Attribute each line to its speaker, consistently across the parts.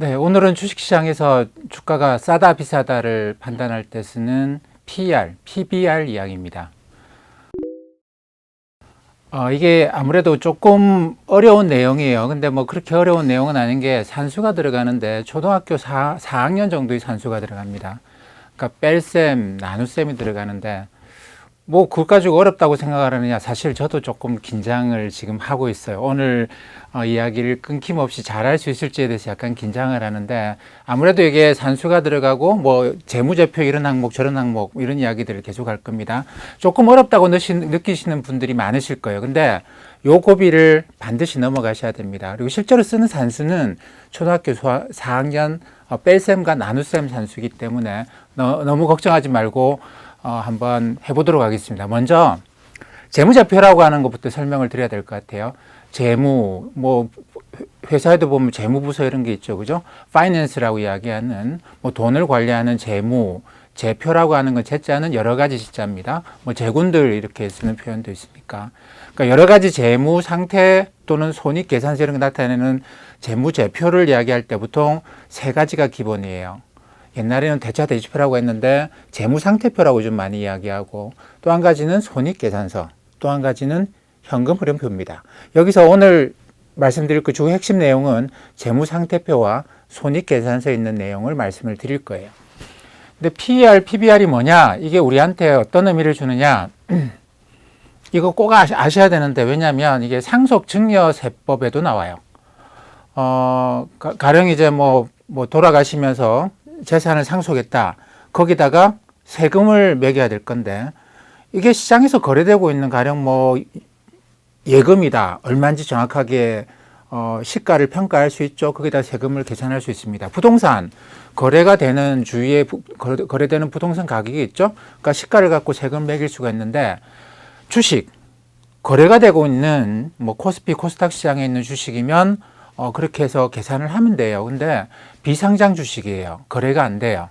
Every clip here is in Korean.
Speaker 1: 네, 오늘은 주식시장에서 주가가 싸다 비싸다를 판단할 때 쓰는 PER, PBR 이야기입니다. 어, 이게 아무래도 조금 어려운 내용이에요. 근데 뭐 그렇게 어려운 내용은 아닌 게 산수가 들어가는데 초등학교 4, 4학년 정도의 산수가 들어갑니다. 그러니까 뺄셈, 나눗셈이 들어가는데 뭐 그걸 가지고 어렵다고 생각하느냐 사실 저도 조금 긴장을 지금 하고 있어요. 오늘 어, 이야기를 끊김없이 잘할 수 있을지에 대해서 약간 긴장을 하는데 아무래도 이게 산수가 들어가고 뭐 재무제표 이런 항목 저런 항목 이런 이야기들을 계속 할 겁니다. 조금 어렵다고 느끼시는 분들이 많으실 거예요. 근데 요 고비를 반드시 넘어가셔야 됩니다. 그리고 실제로 쓰는 산수는 초등학교 4학년 어, 뺄셈과 나눗셈 산수이기 때문에 너, 너무 걱정하지 말고 어, 한번 해보도록 하겠습니다. 먼저 재무제표라고 하는 것부터 설명을 드려야 될 것 같아요. 재무, 뭐 회사에도 보면 재무부서 이런 게 있죠, 그죠? 파이낸스라고 이야기하는 뭐 돈을 관리하는 재무, 제표라고 하는 건 제자는 여러 가지 시자입니다. 뭐 재군들 이렇게 쓰는 표현도 있으니까. 그러니까 여러 가지 재무 상태 또는 손익 계산서 이런 거 나타내는 재무 제표를 이야기할 때 보통 세 가지가 기본이에요. 옛날에는 대차 대지표라고 했는데 재무 상태표라고 좀 많이 이야기하고 또 한 가지는 손익 계산서, 또 한 가지는 현금 흐름표입니다. 여기서 오늘 말씀드릴 그 주 핵심 내용은 재무 상태표와 손익 계산서에 있는 내용을 말씀을 드릴 거예요. 근데 PER, PBR이 뭐냐? 이게 우리한테 어떤 의미를 주느냐? 이거 꼭 아셔야 되는데 왜냐하면 이게 상속 증여 세법에도 나와요. 어, 가- 가령 이제 뭐, 뭐 돌아가시면서 재산을 상속했다. 거기다가 세금을 매겨야 될 건데 이게 시장에서 거래되고 있는 가령 뭐 예금이다. 얼마인지 정확하게 어, 시가를 평가할 수 있죠. 거기다 세금을 계산할 수 있습니다. 부동산 거래가 되는 주위에 부- 거래- 거래되는 부동산 가격이 있죠. 그러니까 시가를 갖고 세금을 매길 수가 있는데 주식 거래가 되고 있는 뭐 코스피 코스닥 시장에 있는 주식이면 어, 그렇게 해서 계산을 하면 돼요. 근데 비상장 주식이에요. 거래가 안 돼요.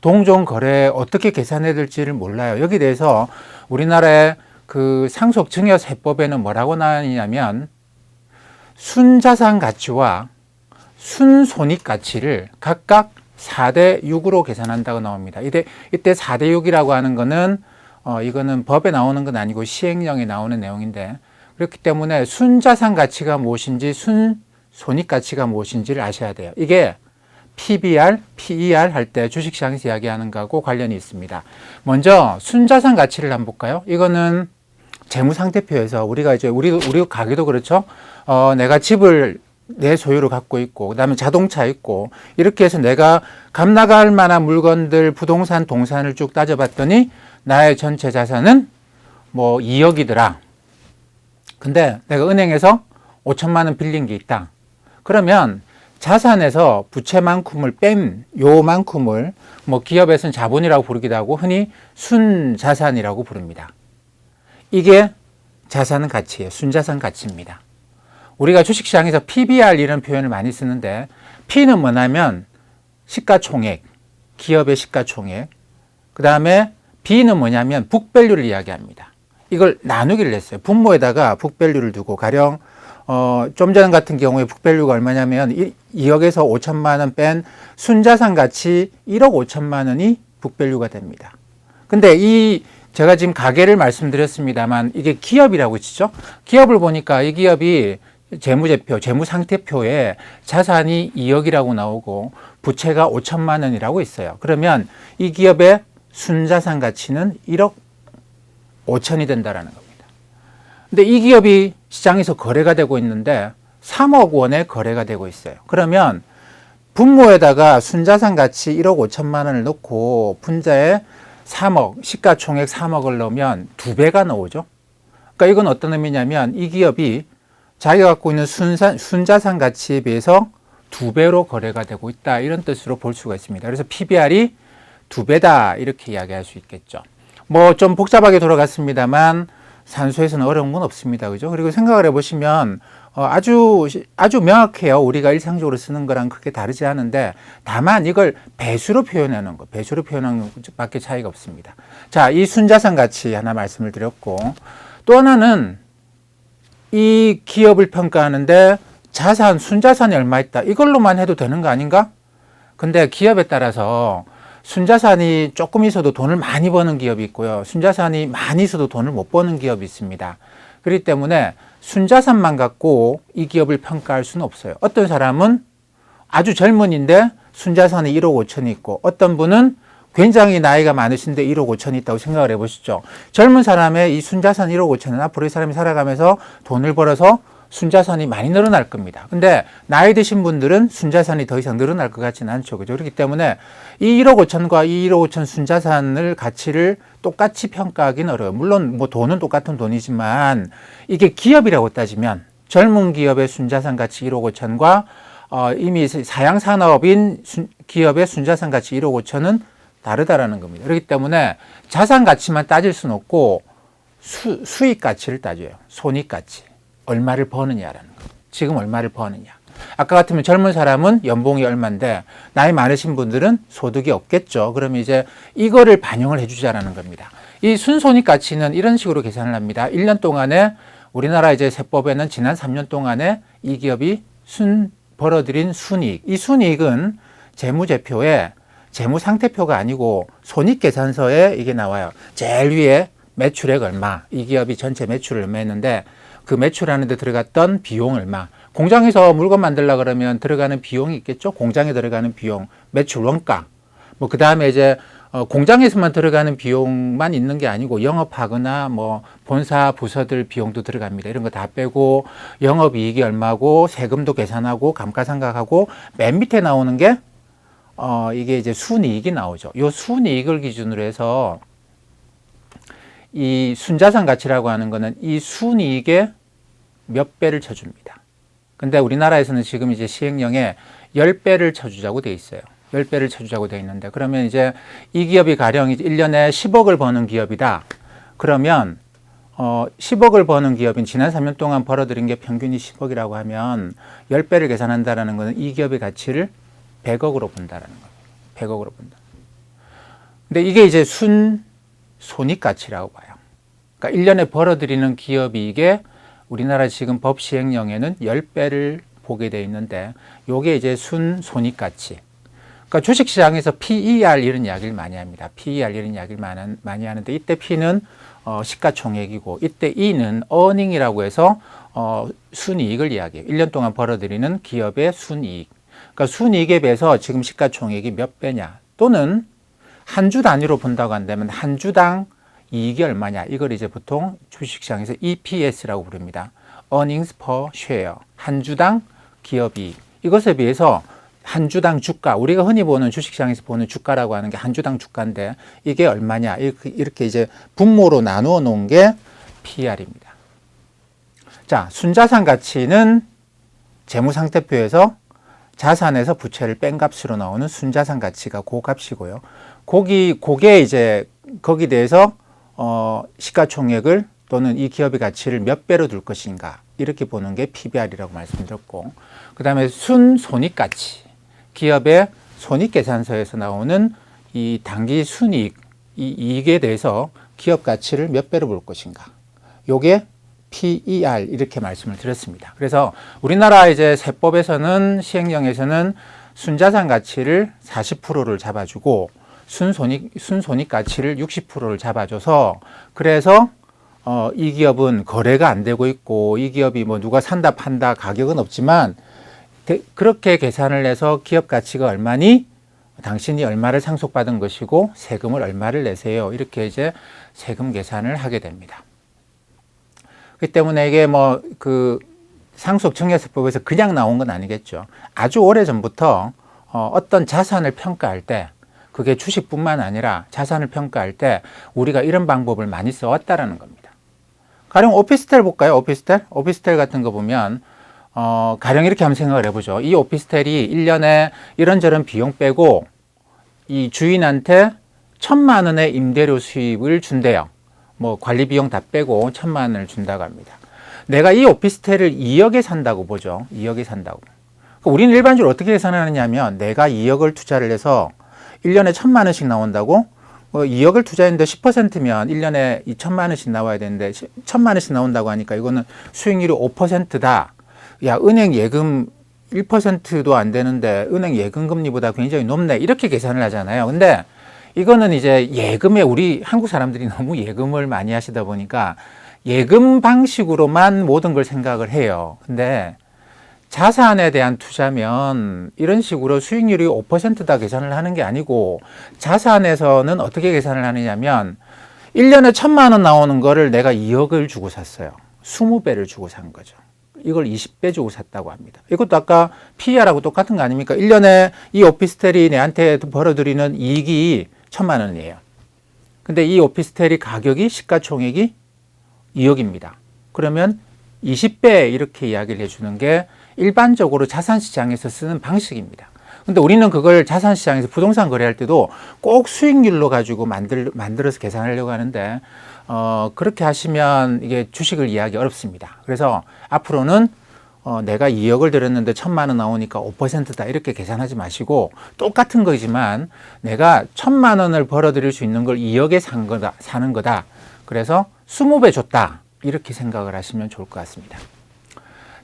Speaker 1: 동종 거래 어떻게 계산해야 될지를 몰라요. 여기 대해서 우리나라의 그 상속 증여 세법에는 뭐라고 나뉘냐면 순자산 가치와 순손익 가치를 각각 4대 6으로 계산한다고 나옵니다. 이때, 이때 4대 6이라고 하는 거는 어, 이거는 법에 나오는 건 아니고 시행령에 나오는 내용인데 그렇기 때문에 순자산 가치가 무엇인지 순 손익 가치가 무엇인지를 아셔야 돼요. 이게 PBR, PER 할 때 주식시장에서 이야기하는 거하고 관련이 있습니다. 먼저 순자산 가치를 한번 볼까요? 이거는 재무상태표에서 우리가 이제 우리 우리 가게도 그렇죠. 어, 내가 집을 내 소유로 갖고 있고 그다음에 자동차 있고 이렇게 해서 내가 값 나갈 만한 물건들 부동산 동산을 쭉 따져봤더니 나의 전체 자산은 뭐 2억이더라. 근데 내가 은행에서 5천만 원 빌린 게 있다. 그러면 자산에서 부채만큼을 뺀 요만큼을 뭐 기업에서는 자본이라고 부르기도 하고 흔히 순자산이라고 부릅니다. 이게 자산 가치예요. 순자산 가치입니다. 우리가 주식시장에서 PBR 이런 표현을 많이 쓰는데 P는 뭐냐면 시가총액, 기업의 시가총액. 그 다음에 B는 뭐냐면 북밸류를 이야기합니다. 이걸 나누기를 했어요. 분모에다가 북밸류를 두고 가령 어, 좀 전 같은 경우에 북밸류가 얼마냐면 2, 2억에서 5천만 원 뺀 순자산 가치 1억 5천만 원이 북밸류가 됩니다. 근데 이 제가 지금 가게를 말씀드렸습니다만 이게 기업이라고 치죠. 기업을 보니까 이 기업이 재무제표, 재무상태표에 자산이 2억이라고 나오고 부채가 5천만 원이라고 있어요. 그러면 이 기업의 순자산 가치는 1억 5천이 된다라는 겁니다. 근데 이 기업이 시장에서 거래가 되고 있는데 3억 원의 거래가 되고 있어요. 그러면 분모에다가 순자산 가치 1억 5천만 원을 넣고 분자에 3억, 시가총액 3억을 넣으면 두 배가 나오죠. 그러니까 이건 어떤 의미냐면 이 기업이 자기가 갖고 있는 순산, 순자산 가치에 비해서 두 배로 거래가 되고 있다. 이런 뜻으로 볼 수가 있습니다. 그래서 PBR이 두 배다. 이렇게 이야기할 수 있겠죠. 뭐 좀 복잡하게 돌아갔습니다만 산수에서는 어려운 건 없습니다. 그죠? 그리고 생각을 해보시면 어, 아주, 아주 명확해요. 우리가 일상적으로 쓰는 거랑 크게 다르지 않은데 다만 이걸 배수로 표현하는 거, 배수로 표현하는 것밖에 차이가 없습니다. 자, 이 순자산 가치 하나 말씀을 드렸고 또 하나는 이 기업을 평가하는데 자산, 순자산이 얼마 있다. 이걸로만 해도 되는 거 아닌가? 근데 기업에 따라서 순자산이 조금 있어도 돈을 많이 버는 기업이 있고요. 순자산이 많이 있어도 돈을 못 버는 기업이 있습니다. 그렇기 때문에 순자산만 갖고 이 기업을 평가할 수는 없어요. 어떤 사람은 아주 젊은인데 순자산이 1억 5천이 있고 어떤 분은 굉장히 나이가 많으신데 1억 5천이 있다고 생각을 해보시죠. 젊은 사람의 이 순자산 1억 5천은 앞으로 이 사람이 살아가면서 돈을 벌어서 순자산이 많이 늘어날 겁니다. 근데 나이 드신 분들은 순자산이 더 이상 늘어날 것 같지는 않죠. 그죠? 그렇기 때문에 이 1억 5천과 이 1억 5천 순자산을 가치를 똑같이 평가하기는 어려워요. 물론 뭐 돈은 똑같은 돈이지만 이게 기업이라고 따지면 젊은 기업의 순자산 가치 1억 5천과 어, 이미 사양 산업인 순, 기업의 순자산 가치 1억 5천은 다르다라는 겁니다. 그렇기 때문에 자산 가치만 따질 수는 없고 수, 수익 가치를 따져요. 손익 가치. 얼마를 버느냐라는 거. 지금 얼마를 버느냐. 아까 같으면 젊은 사람은 연봉이 얼마인데 나이 많으신 분들은 소득이 없겠죠. 그러면 이제 이거를 반영을 해주자라는 겁니다. 이 순손익 가치는 이런 식으로 계산을 합니다. 1년 동안에 우리나라 이제 세법에는 지난 3년 동안에 이 기업이 순 벌어들인 순이익. 이 순이익은 재무제표에 재무상태표가 아니고 손익계산서에 이게 나와요. 제일 위에 매출액 얼마, 이 기업이 전체 매출을 얼마 했는데 그 매출하는 데 들어갔던 비용 얼마. 공장에서 물건 만들려 그러면 들어가는 비용이 있겠죠. 공장에 들어가는 비용, 매출 원가. 뭐 그 다음에 이제 어, 공장에서만 들어가는 비용만 있는 게 아니고 영업하거나 뭐 본사 부서들 비용도 들어갑니다. 이런 거 다 빼고 영업 이익이 얼마고 세금도 계산하고 감가상각하고 맨 밑에 나오는 게 어, 이게 이제 순이익이 나오죠. 요 순이익을 기준으로 해서 이 순자산 가치라고 하는 거는 이 순이익의 몇 배를 쳐줍니다. 근데 우리나라에서는 지금 이제 시행령에 10배를 쳐주자고 돼 있어요. 10배를 쳐주자고 돼 있는데 그러면 이제 이 기업이 가령 이제 1년에 10억을 버는 기업이다. 그러면 어 10억을 버는 기업인 지난 3년 동안 벌어들인 게 평균이 10억이라고 하면 10배를 계산한다라는 것은 이 기업의 가치를 100억으로 본다라는 거예요. 100억으로 본다. 근데 이게 이제 순 손익 가치라고 봐요. 그러니까 1년에 벌어들이는 기업이익에 우리나라 지금 법 시행령에는 10배를 보게 돼 있는데 요게 이제 순 손익 가치. 그러니까 주식 시장에서 PER 이런 이야기를 많이 합니다. PER 이런 이야기를 많이 하는데 이때 P는 어, 시가총액이고 이때 E는 earning이라고 해서 어, 순이익을 이야기해요. 1년 동안 벌어들이는 기업의 순이익. 그러니까 순이익에 비해서 지금 시가총액이 몇 배냐 또는 한 주 단위로 본다고 한다면 한 주당 이익이 얼마냐 이걸 이제 보통 주식시장에서 EPS라고 부릅니다. earnings per share 한 주당 기업이익 이것에 비해서 한 주당 주가 우리가 흔히 보는 주식시장에서 보는 주가라고 하는 게 한 주당 주가인데 이게 얼마냐 이렇게 이제 분모로 나누어 놓은 게 PR입니다. 자 순자산 가치는 재무상태표에서 자산에서 부채를 뺀 값으로 나오는 순자산 가치가 그 값이고요. 거기 그게 이제 거기 대해서 어 시가총액을 또는 이 기업의 가치를 몇 배로 둘 것인가 이렇게 보는 게 PBR이라고 말씀드렸고 그 다음에 순손익 가치 기업의 손익 계산서에서 나오는 이 단기 순이익 이 이익에 대해서 기업 가치를 몇 배로 볼 것인가 요게 PER 이렇게 말씀을 드렸습니다. 그래서 우리나라 이제 세법에서는 시행령에서는 순자산 가치를 40%를 잡아주고 순손익 순손익 가치를 60%를 잡아줘서 그래서 어, 이 기업은 거래가 안 되고 있고 이 기업이 뭐 누가 산다 판다 가격은 없지만 대, 그렇게 계산을 해서 기업 가치가 얼마니 당신이 얼마를 상속받은 것이고 세금을 얼마를 내세요 이렇게 이제 세금 계산을 하게 됩니다. 그 때문에 이게 뭐 그 상속 증여세법에서 그냥 나온 건 아니겠죠. 아주 오래 전부터 어, 어떤 자산을 평가할 때 그게 주식뿐만 아니라 자산을 평가할 때 우리가 이런 방법을 많이 써왔다라는 겁니다. 가령 오피스텔 볼까요? 오피스텔? 오피스텔 같은 거 보면 어, 가령 이렇게 한번 생각을 해보죠. 이 오피스텔이 1년에 이런저런 비용 빼고 이 주인한테 천만 원의 임대료 수입을 준대요. 뭐 관리 비용 다 빼고 천만 원을 준다고 합니다. 내가 이 오피스텔을 2억에 산다고 보죠. 2억에 산다고. 그러니까 우리는 일반적으로 어떻게 계산하느냐면 내가 2억을 투자를 해서 1년에 천만 원씩 나온다고 뭐 2억을 투자했는데 10%면 1년에 2천만 원씩 나와야 되는데 천만 원씩 나온다고 하니까 이거는 수익률이 5%다. 야, 은행 예금 1%도 안 되는데 은행 예금 금리보다 굉장히 높네. 이렇게 계산을 하잖아요. 근데 이거는 이제 예금에 우리 한국 사람들이 너무 예금을 많이 하시다 보니까 예금 방식으로만 모든 걸 생각을 해요. 근데 자산에 대한 투자면 이런 식으로 수익률이 5%다 계산을 하는 게 아니고 자산에서는 어떻게 계산을 하느냐면 1년에 천만 원 나오는 거를 내가 2억을 주고 샀어요. 20배를 주고 산 거죠. 이걸 20배 주고 샀다고 합니다. 이것도 아까 PER하고 똑같은 거 아닙니까? 1년에 이 오피스텔이 내한테 벌어들이는 이익이 천만 원이에요. 근데 이 오피스텔이 가격이 시가총액이 2억입니다. 그러면 20배 이렇게 이야기를 해주는 게 일반적으로 자산시장에서 쓰는 방식입니다. 근데 우리는 그걸 자산시장에서 부동산 거래할 때도 꼭 수익률로 가지고 만들, 만들어서 계산하려고 하는데, 어, 그렇게 하시면 이게 주식을 이해하기 어렵습니다. 그래서 앞으로는 어, 내가 2억을 들였는데 천만 원 나오니까 5%다 이렇게 계산하지 마시고 똑같은 거지만 내가 천만 원을 벌어들일 수 있는 걸 2억에 산 거다, 사는 거다. 그래서 20배 줬다. 이렇게 생각을 하시면 좋을 것 같습니다.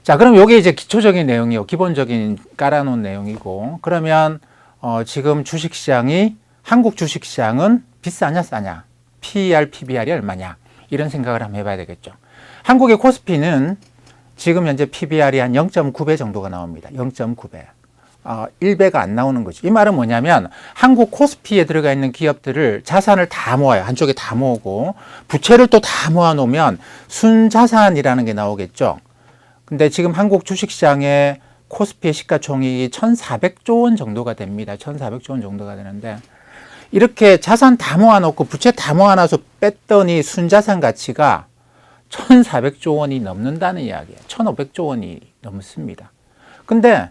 Speaker 1: 자, 그럼 요게 이제 기초적인 내용이요. 기본적인 깔아놓은 내용이고, 그러면, 어, 지금 주식 시장이, 한국 주식 시장은 비싸냐, 싸냐? PER, PBR이 얼마냐? 이런 생각을 한번 해봐야 되겠죠. 한국의 코스피는 지금 현재 PBR이 한 0.9배 정도가 나옵니다. 0.9배. 어, 1배가 안 나오는 거죠. 이 말은 뭐냐면 한국 코스피에 들어가 있는 기업들을 자산을 다 모아요. 한쪽에 다 모으고 부채를 또 다 모아 놓으면 순자산이라는 게 나오겠죠. 근데 지금 한국 주식시장의 코스피의 시가총액이 1,400조 원 정도가 됩니다. 1,400조 원 정도가 되는데 이렇게 자산 다 모아놓고 부채 다 모아놔서 뺐더니 순자산 가치가 1,400조 원이 넘는다는 이야기예요. 1,500조 원이 넘습니다. 근데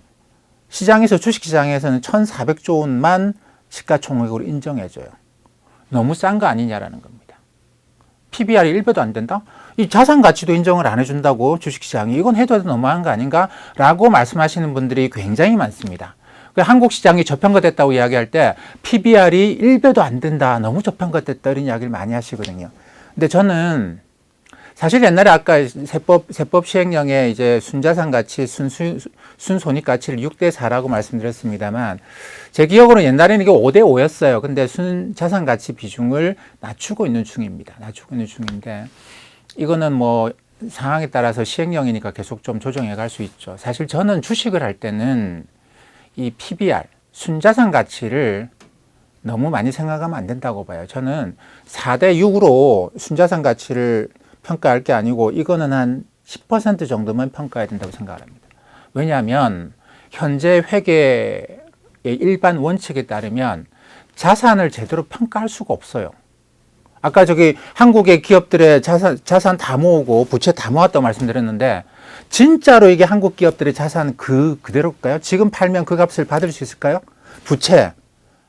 Speaker 1: 시장에서 주식시장에서는 1,400조 원만 시가총액으로 인정해줘요. 너무 싼 거 아니냐라는 겁니다. PBR이 1배도 안 된다? 이 자산 가치도 인정을 안 해준다고 주식시장이 이건 해도 너무한 거 아닌가? 라고 말씀하시는 분들이 굉장히 많습니다. 그 한국 시장이 저평가됐다고 이야기할 때 PBR이 1배도 안 된다. 너무 저평가됐다. 이런 이야기를 많이 하시거든요. 근데 저는 사실 옛날에 아까 세법, 세법 시행령에 이제 순자산 가치, 순수, 순손익 가치를 6대 4라고 말씀드렸습니다만 제 기억으로 옛날에는 이게 5대 5였어요. 근데 순자산 가치 비중을 낮추고 있는 중입니다. 낮추고 있는 중인데 이거는 뭐 상황에 따라서 시행령이니까 계속 좀 조정해 갈 수 있죠. 사실 저는 주식을 할 때는 이 PBR, 순자산 가치를 너무 많이 생각하면 안 된다고 봐요. 저는 4대 6으로 순자산 가치를 평가할 게 아니고 이거는 한 10% 정도만 평가해야 된다고 생각을 합니다. 왜냐하면 현재 회계의 일반 원칙에 따르면 자산을 제대로 평가할 수가 없어요. 아까 저기 한국의 기업들의 자산, 자산 다 모으고 부채 다 모았다고 말씀드렸는데 진짜로 이게 한국 기업들의 자산 그 그대로일까요? 지금 팔면 그 값을 받을 수 있을까요? 부채,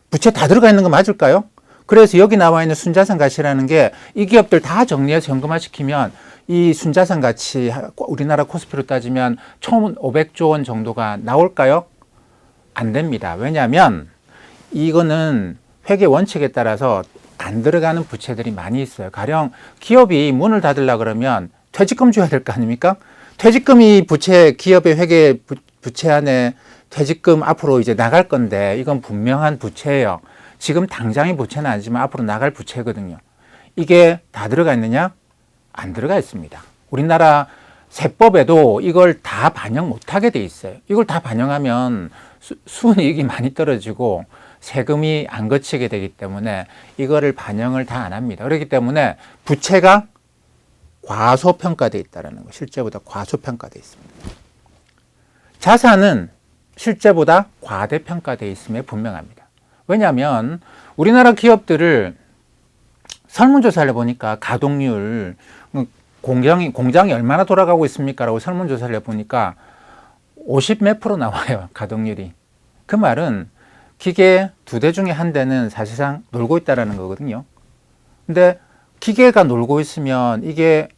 Speaker 1: 부채 다 들어가 있는 거 맞을까요? 그래서 여기 나와 있는 순자산 가치라는 게 이 기업들 다 정리해서 현금화 시키면 이 순자산 가치 우리나라 코스피로 따지면 1,500조 원 정도가 나올까요? 안 됩니다. 왜냐하면 이거는 회계 원칙에 따라서 안 들어가는 부채들이 많이 있어요. 가령 기업이 문을 닫으려 그러면 퇴직금 줘야 될 거 아닙니까? 퇴직금이 부채 기업의 회계 부, 부채 안에 퇴직금 앞으로 이제 나갈 건데 이건 분명한 부채예요. 지금 당장의 부채는 아니지만 앞으로 나갈 부채거든요. 이게 다 들어가 있느냐? 안 들어가 있습니다. 우리나라 세법에도 이걸 다 반영 못하게 돼 있어요. 이걸 다 반영하면 수, 순이익이 많이 떨어지고 세금이 안 거치게 되기 때문에 이거를 반영을 다 안 합니다. 그렇기 때문에 부채가 과소평가돼 있다는 거, 실제보다 과소평가돼 있습니다. 자산은 실제보다 과대평가돼 있음에 분명합니다. 왜냐하면 우리나라 기업들을 설문조사를 보니까 가동률, 공장이, 공장이 얼마나 돌아가고 있습니까? 라고 설문조사를 해보니까 50 몇 프로 나와요. 가동률이. 그 말은 기계 두 대 중에 한 대는 사실상 놀고 있다라는 거거든요. 근데 기계가 놀고 있으면 이게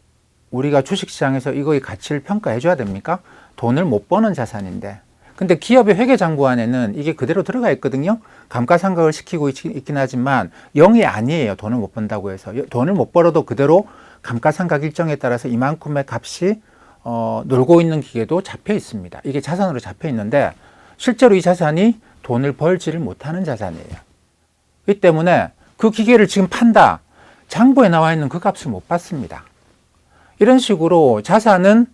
Speaker 1: 우리가 주식시장에서 이거의 가치를 평가해 줘야 됩니까? 돈을 못 버는 자산인데. 근데 기업의 회계 장부 안에는 이게 그대로 들어가 있거든요. 감가상각을 시키고 있긴 하지만 0이 아니에요. 돈을 못 번다고 해서. 돈을 못 벌어도 그대로 감가상각 일정에 따라서 이만큼의 값이 어, 놀고 있는 기계도 잡혀 있습니다. 이게 자산으로 잡혀 있는데 실제로 이 자산이 돈을 벌지를 못하는 자산이에요. 이 때문에 그 기계를 지금 판다. 장부에 나와 있는 그 값을 못 받습니다. 이런 식으로 자산은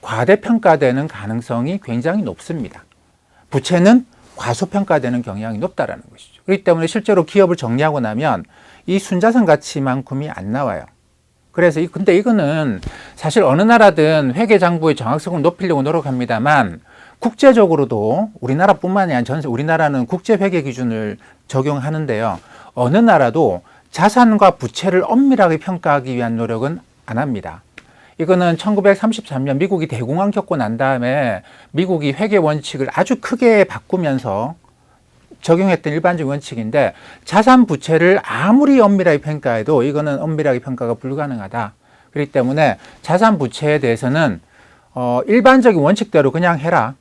Speaker 1: 과대평가되는 가능성이 굉장히 높습니다. 부채는 과소평가되는 경향이 높다라는 것이죠. 그렇기 때문에 실제로 기업을 정리하고 나면 이 순자산 가치만큼이 안 나와요. 그래서 이 근데 이거는 사실 어느 나라든 회계 장부의 정확성을 높이려고 노력합니다만 국제적으로도 우리나라뿐만이 아니라 전 우리나라는 국제 회계 기준을 적용하는데요. 어느 나라도 자산과 부채를 엄밀하게 평가하기 위한 노력은 안 합니다. 이거는 1933년 미국이 대공황 겪고 난 다음에 미국이 회계 원칙을 아주 크게 바꾸면서 적용했던 일반적 원칙인데 자산 부채를 아무리 엄밀하게 평가해도 이거는 엄밀하게 평가가 불가능하다. 그렇기 때문에 자산 부채에 대해서는 어, 일반적인 원칙대로 그냥 해라.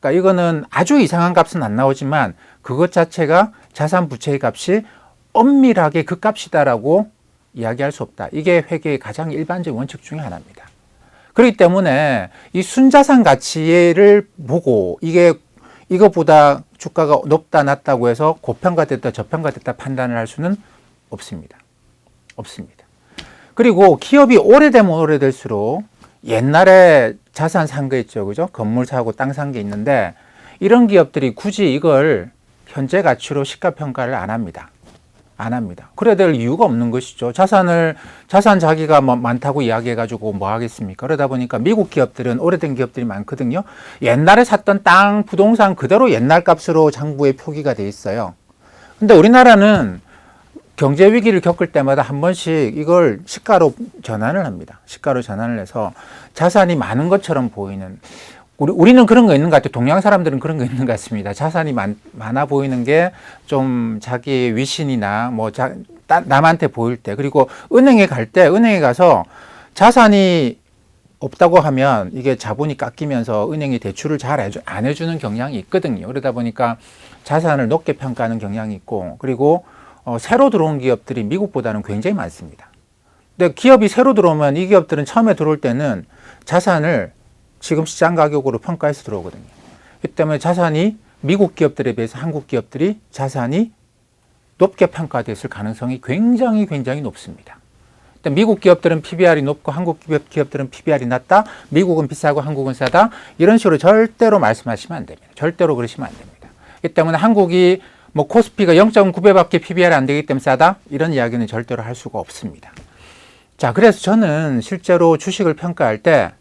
Speaker 1: 그러니까 이거는 아주 이상한 값은 안 나오지만 그것 자체가 자산 부채의 값이 엄밀하게 그 값이다라고 이야기할 수 없다. 이게 회계의 가장 일반적인 원칙 중에 하나입니다. 그렇기 때문에 이 순자산 가치를 보고 이게 이것보다 주가가 높다 낮다고 해서 고평가됐다 저평가됐다 판단을 할 수는 없습니다. 없습니다. 그리고 기업이 오래되면 오래될수록 옛날에 자산 산 거 있죠. 그죠? 건물 사고 땅 산 게 있는데 이런 기업들이 굳이 이걸 현재 가치로 시가 평가를 안 합니다. 안 합니다. 그래야 될 이유가 없는 것이죠. 자산을 자산 자기가 뭐 많다고 이야기해 가지고 뭐 하겠습니까? 그러다 보니까 미국 기업들은 오래된 기업들이 많거든요. 옛날에 샀던 땅, 부동산 그대로 옛날 값으로 장부에 표기가 돼 있어요. 근데 우리나라는 경제 위기를 겪을 때마다 한 번씩 이걸 시가로 전환을 합니다. 시가로 전환을 해서 자산이 많은 것처럼 보이는 우리, 우리는 그런 거 있는 것 같아요. 동양 사람들은 그런 거 있는 것 같습니다. 자산이 많, 많아 보이는 게 좀 자기의 위신이나 뭐 자, 따, 남한테 보일 때 그리고 은행에 갈 때 은행에 가서 자산이 없다고 하면 이게 자본이 깎이면서 은행이 대출을 잘 안 해주는 경향이 있거든요. 그러다 보니까 자산을 높게 평가하는 경향이 있고 그리고 어, 새로 들어온 기업들이 미국보다는 굉장히 많습니다. 근데 기업이 새로 들어오면 이 기업들은 처음에 들어올 때는 자산을 지금 시장 가격으로 평가해서 들어오거든요. 그 때문에 자산이 미국 기업들에 비해서 한국 기업들이 자산이 높게 평가됐을 가능성이 굉장히 굉장히 높습니다. 미국 기업들은 PBR이 높고 한국 기업들은 PBR이 낮다. 미국은 비싸고 한국은 싸다. 이런 식으로 절대로 말씀하시면 안 됩니다. 절대로 그러시면 안 됩니다. 그 때문에 한국이 뭐 코스피가 0.9배밖에 PBR이 안 되기 때문에 싸다. 이런 이야기는 절대로 할 수가 없습니다. 자, 그래서 저는 실제로 주식을 평가할 때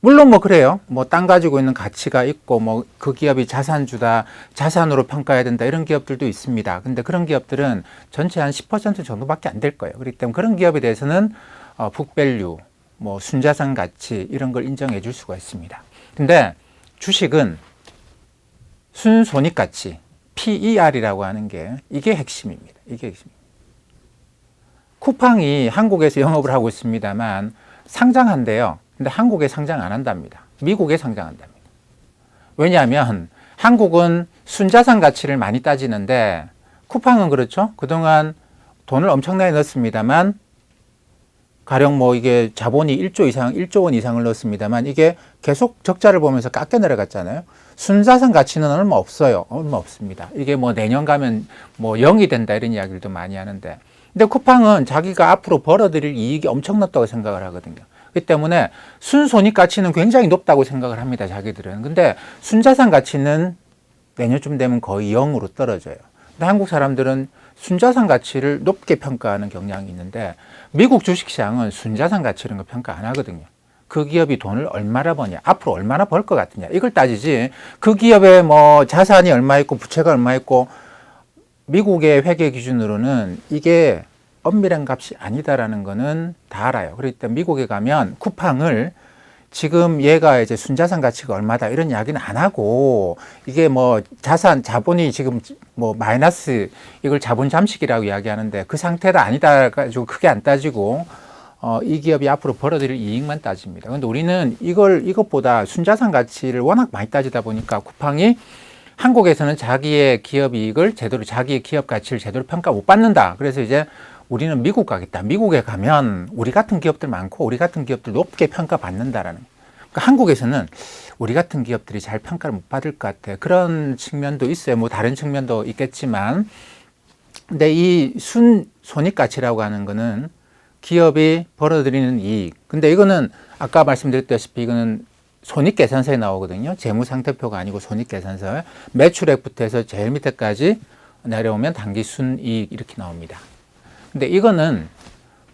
Speaker 1: 물론 뭐 그래요. 뭐 땅 가지고 있는 가치가 있고 뭐 그 기업이 자산주다, 자산으로 평가해야 된다 이런 기업들도 있습니다. 근데 그런 기업들은 전체 한 10% 정도밖에 안 될 거예요. 그렇기 때문에 그런 기업에 대해서는 어, 북밸류, 뭐 순자산 가치 이런 걸 인정해 줄 수가 있습니다. 근데 주식은 순손익 가치, PER이라고 하는 게 이게 핵심입니다. 이게 핵심. 쿠팡이 한국에서 영업을 하고 있습니다만 상장한대요. 근데 한국에 상장 안 한답니다. 미국에 상장한답니다. 왜냐하면 한국은 순자산 가치를 많이 따지는데 쿠팡은 그렇죠. 그동안 돈을 엄청나게 넣었습니다만 가령 뭐 이게 자본이 1조 이상, 1조 원 이상을 넣었습니다만 이게 계속 적자를 보면서 깎여 내려갔잖아요. 순자산 가치는 얼마 없어요. 얼마 없습니다. 이게 뭐 내년 가면 뭐 0이 된다 이런 이야기들도 많이 하는데 근데 쿠팡은 자기가 앞으로 벌어들일 이익이 엄청났다고 생각을 하거든요. 그렇기 때문에 순손익 가치는 굉장히 높다고 생각을 합니다. 자기들은. 근데 순자산 가치는 내년쯤 되면 거의 0으로 떨어져요. 근데 한국 사람들은 순자산 가치를 높게 평가하는 경향이 있는데 미국 주식시장은 순자산 가치 이런 거 평가 안 하거든요. 그 기업이 돈을 얼마나 버냐, 앞으로 얼마나 벌 것 같으냐, 이걸 따지지. 그 기업의 뭐 자산이 얼마 있고 부채가 얼마 있고 미국의 회계 기준으로는 이게 엄밀한 값이 아니다라는 거는 다 알아요. 때문에 미국에 가면 쿠팡을 지금 얘가 이제 순자산 가치가 얼마다 이런 이야기는 안 하고 이게 뭐 자산 자본이 지금 뭐 마이너스 이걸 자본 잠식이라고 이야기하는데 그 상태가 아니다 가지고 크게 안 따지고 어, 이 기업이 앞으로 벌어들일 이익만 따집니다. 근데 우리는 이걸 이것보다 순자산 가치를 워낙 많이 따지다 보니까 쿠팡이 한국에서는 자기의 기업 이익을 제대로 자기의 기업 가치를 제대로 평가 못 받는다. 그래서 이제 우리는 미국 가겠다. 미국에 가면 우리 같은 기업들 많고 우리 같은 기업들 높게 평가받는다라는. 그러니까 한국에서는 우리 같은 기업들이 잘 평가를 못 받을 것 같아. 그런 측면도 있어요. 뭐 다른 측면도 있겠지만. 근데 이 순 손익 가치라고 하는 거는 기업이 벌어들이는 이익. 근데 이거는 아까 말씀드렸다시피 이거는 손익계산서에 나오거든요. 재무상태표가 아니고 손익계산서. 매출액부터 해서 제일 밑에까지 내려오면 단기 순이익 이렇게 나옵니다. 근데 이거는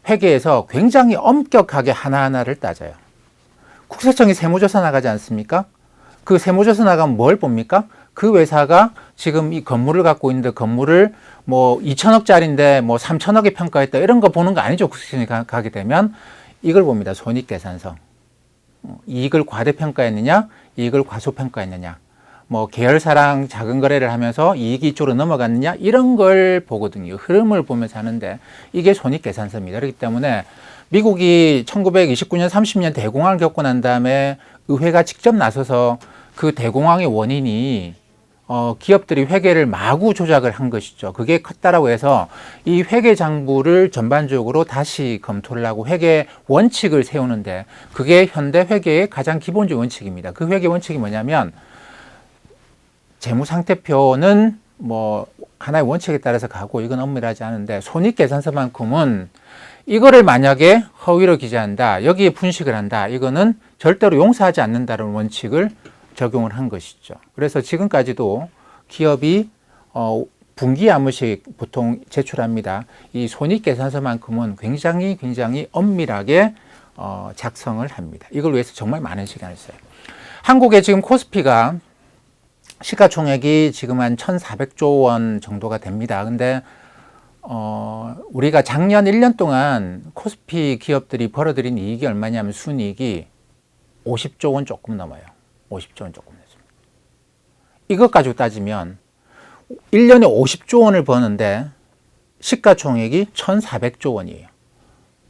Speaker 1: 회계에서 굉장히 엄격하게 하나하나를 따져요. 국세청이 세무조사 나가지 않습니까? 그 세무조사 나가면 뭘 봅니까? 그 회사가 지금 이 건물을 갖고 있는데 건물을 뭐 2천억짜리인데 뭐 3천억에 평가했다 이런 거 보는 거 아니죠. 국세청이 가, 가게 되면 이걸 봅니다. 손익 계산서. 어, 이익을 과대평가했느냐, 이익을 과소평가했느냐. 뭐 계열사랑 작은 거래를 하면서 이익이 이쪽으로 넘어갔느냐 이런 걸 보거든요. 흐름을 보면서 하는데 이게 손익계산서입니다. 그렇기 때문에 미국이 1929년 30년 대공황을 겪고 난 다음에 의회가 직접 나서서 그 대공황의 원인이 어, 기업들이 회계를 마구 조작을 한 것이죠. 그게 컸다라고 해서 이 회계 장부를 전반적으로 다시 검토를 하고 회계 원칙을 세우는데 그게 현대 회계의 가장 기본적 원칙입니다. 그 회계 원칙이 뭐냐면 재무상태표는 뭐 하나의 원칙에 따라서 가고 이건 엄밀하지 않은데 손익계산서만큼은 이거를 만약에 허위로 기재한다, 여기에 분식을 한다, 이거는 절대로 용서하지 않는다는 원칙을 적용을 한 것이죠. 그래서 지금까지도 기업이 어, 분기 야무식 보통 제출합니다. 이 손익계산서만큼은 굉장히 굉장히 엄밀하게 어, 작성을 합니다. 이걸 위해서 정말 많은 시간을 써요. 한국의 지금 코스피가 시가총액이 지금 한 1,400조 원 정도가 됩니다. 근데 어, 우리가 작년 1년 동안 코스피 기업들이 벌어들인 이익이 얼마냐면 순이익이 50조 원 조금 넘어요. 50조 원 조금 넘습니다. 이것 가지고 따지면 1년에 50조 원을 버는데 시가총액이 1,400조 원이에요.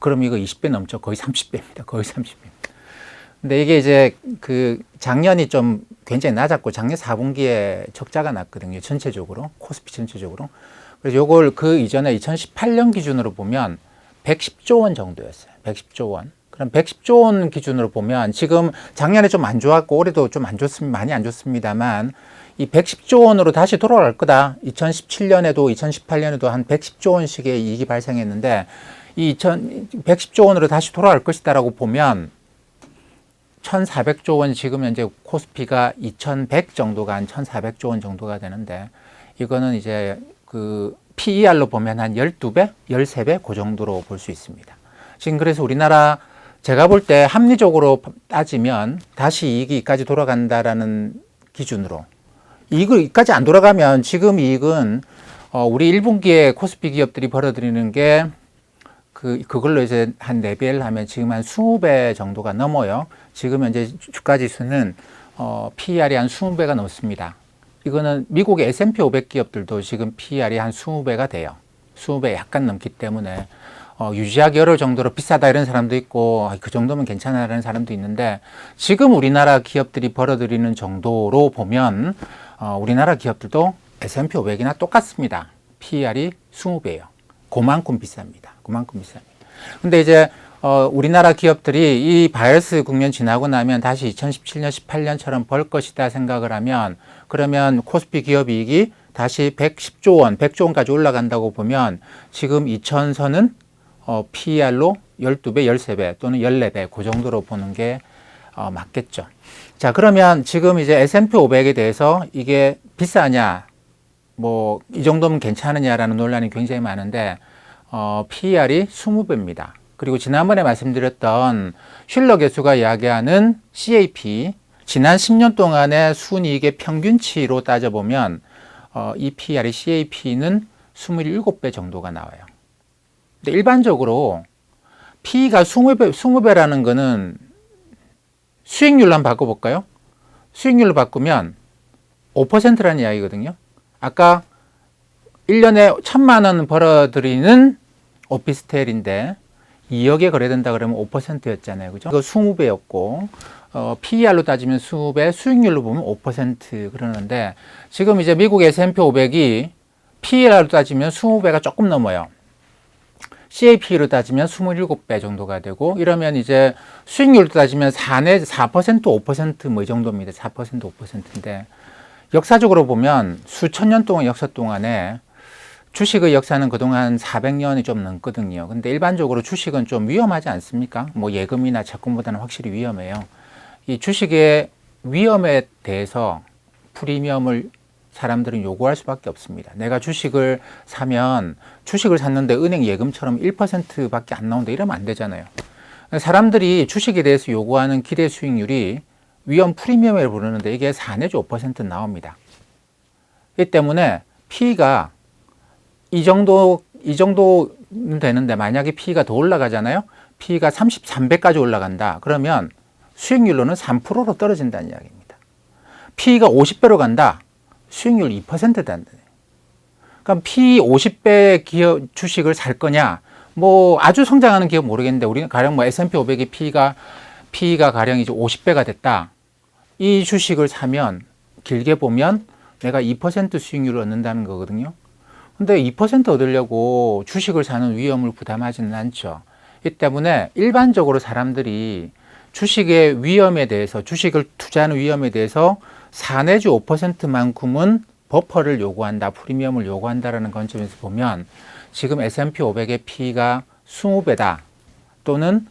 Speaker 1: 그럼 이거 20배 넘죠. 거의 30배입니다. 거의 30배. 근데 이게 이제 그 작년이 좀 굉장히 낮았고 작년 4분기에 적자가 났거든요. 전체적으로 코스피 전체적으로. 그래서 요걸 그 이전에 2018년 기준으로 보면 110조 원 정도였어요. 110조 원. 그럼 110조 원 기준으로 보면 지금 작년에 좀 안 좋았고 올해도 좀 안 좋습니다. 많이 안 좋습니다만 이 110조 원으로 다시 돌아갈 거다. 2017년에도 2018년에도 한 110조 원씩의 이익이 발생했는데 이 2000, 110조 원으로 다시 돌아갈 것이다라고 보면 1,400조 원 지금 현재 코스피가 2,100 정도가 한 1,400조 원 정도가 되는데 이거는 이제 그 PER로 보면 한 12배, 13배 그 정도로 볼 수 있습니다. 지금 그래서 우리나라 제가 볼 때 합리적으로 따지면 다시 이익이까지 돌아간다라는 기준으로 이익까지 안 돌아가면 지금 이익은 어 우리 1분기에 코스피 기업들이 벌어들이는 게 그, 그걸로 이제 한 4배를 하면 지금 한 20배 정도가 넘어요. 지금 현재 주가 지수는 어, PER이 한 20배가 넘습니다. 이거는 미국의 S&P 500 기업들도 지금 PER이 한 20배가 돼요. 20배 약간 넘기 때문에 어, 유지하기 어려울 정도로 비싸다 이런 사람도 있고 그 정도면 괜찮아라는 사람도 있는데 지금 우리나라 기업들이 벌어들이는 정도로 보면 어, 우리나라 기업들도 S&P 500이나 똑같습니다. PER이 20배예요. 그만큼 비쌉니다. 그만큼 비쌉니다. 근데 이제 어, 우리나라 기업들이 이 바이러스 국면 지나고 나면 다시 2017년, 18년처럼 벌 것이다 생각을 하면 그러면 코스피 기업 이익이 다시 110조 원, 100조 원까지 올라간다고 보면 지금 2천선은 어, PER로 12배, 13배 또는 14배 그 정도로 보는 게 어, 맞겠죠. 자, 그러면 지금 이제 S&P 500에 대해서 이게 비싸냐, 뭐 이 정도면 괜찮으냐라는 논란이 굉장히 많은데 어, PER이 20배입니다. 그리고 지난번에 말씀드렸던 슐러 교수가 이야기하는 CAP 지난 10년 동안의 순이익의 평균치로 따져보면 어, 이 PER이 CAP는 27배 정도가 나와요. 근데 일반적으로 P가 20배, 20배라는 거는 수익률로 한번 바꿔볼까요? 수익률로 바꾸면 5%라는 이야기거든요. 아까 1년에 1000만 원 벌어들이는 오피스텔인데 2억에 거래된다 그러면 5%였잖아요. 그죠? 이거 20배였고, 어, PER로 따지면 20배, 수익률로 보면 5% 그러는데, 지금 이제 미국 S&P 500이 PER로 따지면 20배가 조금 넘어요. CAP로 따지면 27배 정도가 되고 이러면 이제 수익률로 따지면 4 내 4% 5%뭐 이 정도입니다. 4% 5%인데 역사적으로 보면 수천 년 동안 역사 동안에 주식의 역사는 그동안 400년이 좀 넘거든요. 근데 일반적으로 주식은 좀 위험하지 않습니까? 뭐 예금이나 채권보다는 확실히 위험해요. 이 주식의 위험에 대해서 프리미엄을 사람들은 요구할 수밖에 없습니다. 내가 주식을 사면 주식을 샀는데 은행 예금처럼 1%밖에 안 나온다 이러면 안 되잖아요. 사람들이 주식에 대해서 요구하는 기대 수익률이 위험 프리미엄을 부르는데 이게 4 내지 5% 나옵니다. 이 때문에 P가 이 정도 이 정도는 되는데 만약에 P가 더 올라가잖아요. P가 33배까지 올라간다. 그러면 수익률로는 3%로 떨어진다는 이야기입니다. P가 50배로 간다. 수익률 2%단다. 그럼 P 50배 기업 주식을 살 거냐? 뭐 아주 성장하는 기업 모르겠는데 우리는 가령 뭐 S&P 500의 P가 P가 가령 이제 50배가 됐다. 이 주식을 사면 길게 보면 내가 2% 수익률을 얻는다는 거거든요. 근데 2% 얻으려고 주식을 사는 위험을 부담하지는 않죠. 이 때문에 일반적으로 사람들이 주식의 위험에 대해서 주식을 투자하는 위험에 대해서 4 내지 5%만큼은 버퍼를 요구한다, 프리미엄을 요구한다라는 관점에서 보면 지금 S&P 500의 P가 20배다 또는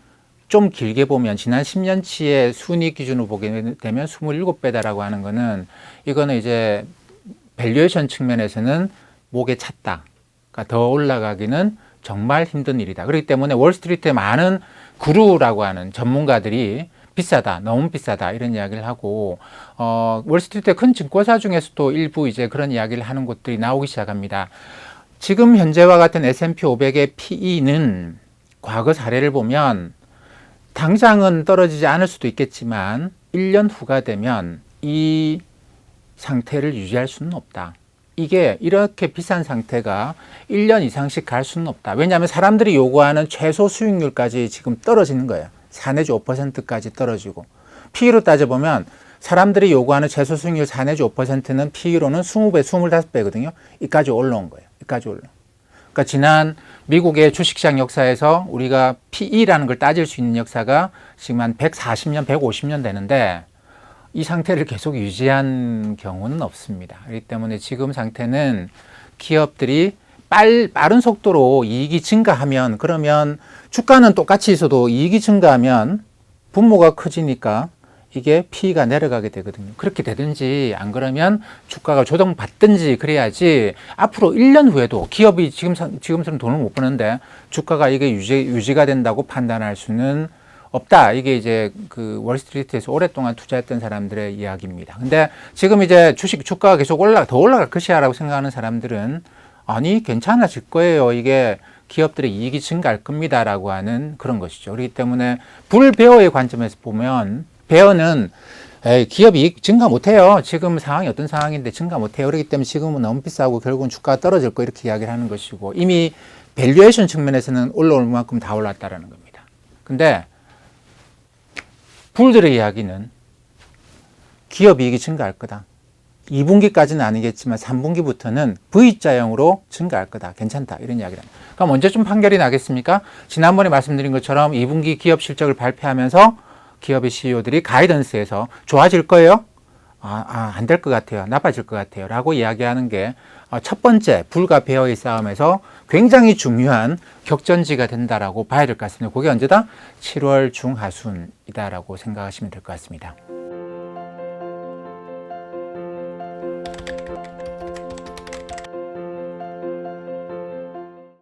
Speaker 1: 좀 길게 보면 지난 10년치의 순위 기준으로 보게 되면 27배다라고 하는 거는 이거는 이제 밸류에이션 측면에서는 목에 찼다. 그러니까 더 올라가기는 정말 힘든 일이다. 그렇기 때문에 월스트리트의 많은 구루라고 하는 전문가들이 비싸다, 너무 비싸다 이런 이야기를 하고 어, 월스트리트의 큰 증권사 중에서도 일부 이제 그런 이야기를 하는 곳들이 나오기 시작합니다. 지금 현재와 같은 S&P 500의 PE는 과거 사례를 보면 당장은 떨어지지 않을 수도 있겠지만 1년 후가 되면 이 상태를 유지할 수는 없다. 이게 이렇게 비싼 상태가 1년 이상씩 갈 수는 없다. 왜냐하면 사람들이 요구하는 최소 수익률까지 지금 떨어지는 거예요. 4 내지 5%까지 떨어지고. PE로 따져보면 사람들이 요구하는 최소 수익률 4 내지 5%는 PE로는 20배, 25배거든요. 이까지 올라온 거예요. 이까지 올라. 그러니까 지난 미국의 주식시장 역사에서 우리가 PE라는 걸 따질 수 있는 역사가 지금 한 140년, 150년 되는데 이 상태를 계속 유지한 경우는 없습니다. 그렇기 때문에 지금 상태는 기업들이 빨, 빠른 속도로 이익이 증가하면 그러면 주가는 똑같이 있어도 이익이 증가하면 분모가 커지니까 이게 P가 내려가게 되거든요. 그렇게 되든지 안 그러면 주가가 조정받든지 그래야지 앞으로 1년 후에도 기업이 지금 지금처럼 돈을 못 버는데 주가가 이게 유지, 유지가 된다고 판단할 수는 없다. 이게 이제 그 월스트리트에서 오랫동안 투자했던 사람들의 이야기입니다. 근데 지금 이제 주식 주가가 계속 올라 더 올라갈 것이야라고 생각하는 사람들은 아니 괜찮아질 거예요. 이게 기업들의 이익이 증가할 겁니다라고 하는 그런 것이죠. 그렇기 때문에 불배어의 관점에서 보면 배어는 에이, 기업이 증가 못해요. 지금 상황이 어떤 상황인데 증가 못해요. 그렇기 때문에 지금은 너무 비싸고 결국은 주가가 떨어질 거 이렇게 이야기를 하는 것이고 이미 밸류에이션 측면에서는 올라올 만큼 다 올랐다라는 겁니다. 근데 불들의 이야기는 기업 이익이 증가할 거다. 2분기까지는 아니겠지만 3분기부터는 V자형으로 증가할 거다. 괜찮다. 이런 이야기를 합니다. 그럼 언제쯤 판결이 나겠습니까? 지난번에 말씀드린 것처럼 2분기 기업 실적을 발표하면서 기업의 CEO들이 가이던스에서 좋아질 거예요? 아, 아, 안 될 것 같아요. 나빠질 것 같아요. 라고 이야기하는 게 첫 번째 불과 배어의 싸움에서 굉장히 중요한 격전지가 된다라고 봐야 될 것 같습니다. 그게 언제다? 7월 중하순이다라고 생각하시면 될 것 같습니다.